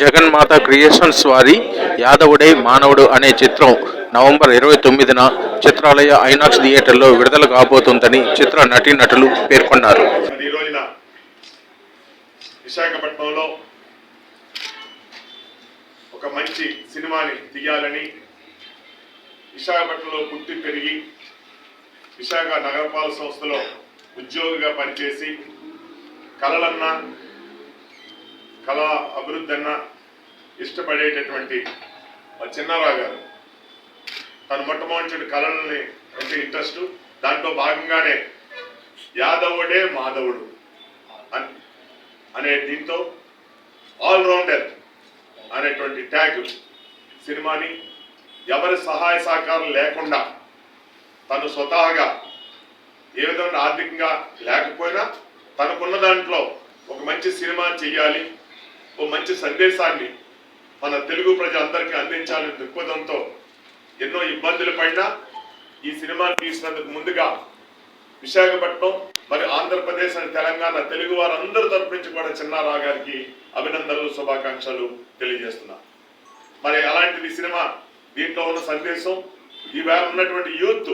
జగన్మాత creations వారి యాదవుడై మానవుడు అనే చిత్రం నవంబర్ ఇరవై తొమ్మిదిన చిత్రాలయ ఐనాక్స్ థియేటర్లో విడుదల కాబోతుందని చిత్ర నటీనటులు పేర్కొన్నారు. విశాఖపట్నంలో ఒక మంచి సినిమాని తీయాలని విశాఖపట్నంలో పుట్టి పెరిగి విశాఖ నగరపాలక సంస్థలో ఉద్యోగిగా పనిచేసి కలలన్నా కళా అభివృద్ధి అన్న ఇష్టపడేటటువంటి మా చిన్నారావు గారు. తను మొట్టమొదటి కళలని అంటే ఇంట్రెస్ట్ దాంట్లో భాగంగానే యాదవుడే మాధవుడు అనే దీంతో ఆల్రౌండర్ అనేటువంటి ట్యాగ్ సినిమాని ఎవరి సహాయ సహకారం లేకుండా తను స్వతహాగా ఏ విధంగా ఆర్థికంగా లేకపోయినా తనకున్న దాంట్లో ఒక మంచి సినిమా చేయాలి ఒక మంచి సందేశాన్ని మన తెలుగు ప్రజలందరికీ అందించాలని దృక్పథంతో ఎన్నో ఇబ్బందులు పడినా ఈ సినిమాను తీసినందుకు ముందుగా విశాఖపట్నం మరి ఆంధ్రప్రదేశ్ అండ్ తెలంగాణ తెలుగు వారందరి తరపు నుంచి కూడా చిన్నారా గారికి అభినందనలు శుభాకాంక్షలు తెలియజేస్తున్నా. మరి అలాంటిది సినిమా దీంట్లో ఉన్న సందేశం ఈవేళ ఉన్నటువంటి యూత్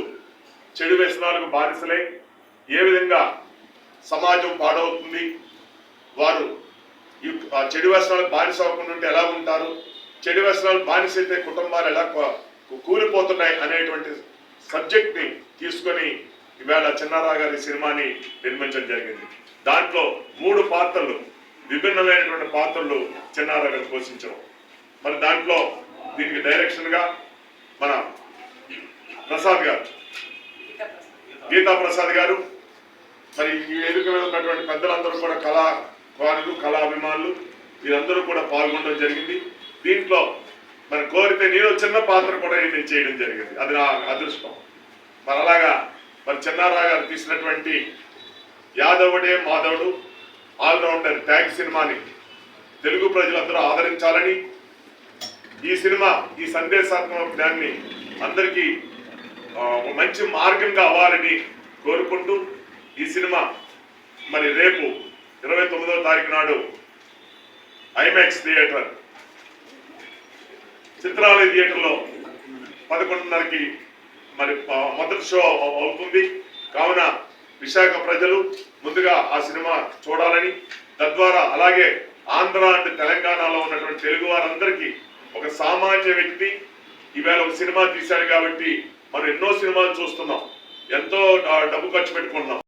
చెడు వ్యసనాలకు బానిసలై ఏ విధంగా సమాజం పాడవుతుంది వారు ఆ చెడు వ్యసనాలకు బానిస అవ్వకుండా ఉంటే ఎలా ఉంటారు? చెడు వ్యసనాలు బానిస అయితే కుటుంబాలు ఎలా కూ- కూలిపోతున్నాయి అనేటువంటి సబ్జెక్ట్ని తీసుకొని ఈవేళ చిన్నారావు గారి సినిమాని నిర్మించడం జరిగింది. దాంట్లో మూడు పాత్రలు విభిన్నమైనటువంటి పాత్రలు చిన్నారావు గారు పోషించడం మరి దాంట్లో దీనికి డైరెక్షన్గా మన ప్రసాద్ గారు. గీతా ప్రసాద్ గారు. మరి ఈ వేదిక మీద ఉన్నటువంటి పెద్దలందరూ కూడా కళాకారులు కళాభిమానులు వీరందరూ కూడా పాల్గొనడం జరిగింది. దీంట్లో మరి కోరితే నేను చిన్న పాత్ర కూడా నేను చేయడం జరిగింది. అది నా అదృష్టం. మరి అలాగా మరి చిన్నారావు గారు తీసినటువంటి యాదవుడే మాధవుడు ఆల్రౌండర్ ట్యాగ్ సినిమాని తెలుగు ప్రజలందరూ ఆదరించాలని ఈ సినిమా ఈ సందేశాత్మక దాన్ని అందరికీ ఒక మంచి మార్గంగా అవ్వాలని కోరుకుంటూ ఈ సినిమా మరి రేపు ఇరవై తొమ్మిదవ తారీఖు నాడు ఐమాక్స్ థియేటర్ చిత్రాలయ థియేటర్లో పదకొండున్నరకి మరి మొదటి షో అవుతుంది. కావున విశాఖ ప్రజలు ముందుగా ఆ సినిమా చూడాలని తద్వారా అలాగే ఆంధ్ర అండ్ తెలంగాణలో ఉన్నటువంటి తెలుగు వారందరికీ ఒక సామాన్య వ్యక్తి ఈవేళ ఒక సినిమా తీశాడు కాబట్టి మనం ఎన్నో సినిమాలు చూస్తున్నాం. ఎంతో డబ్బు ఖర్చు పెట్టుకుంటున్నాం.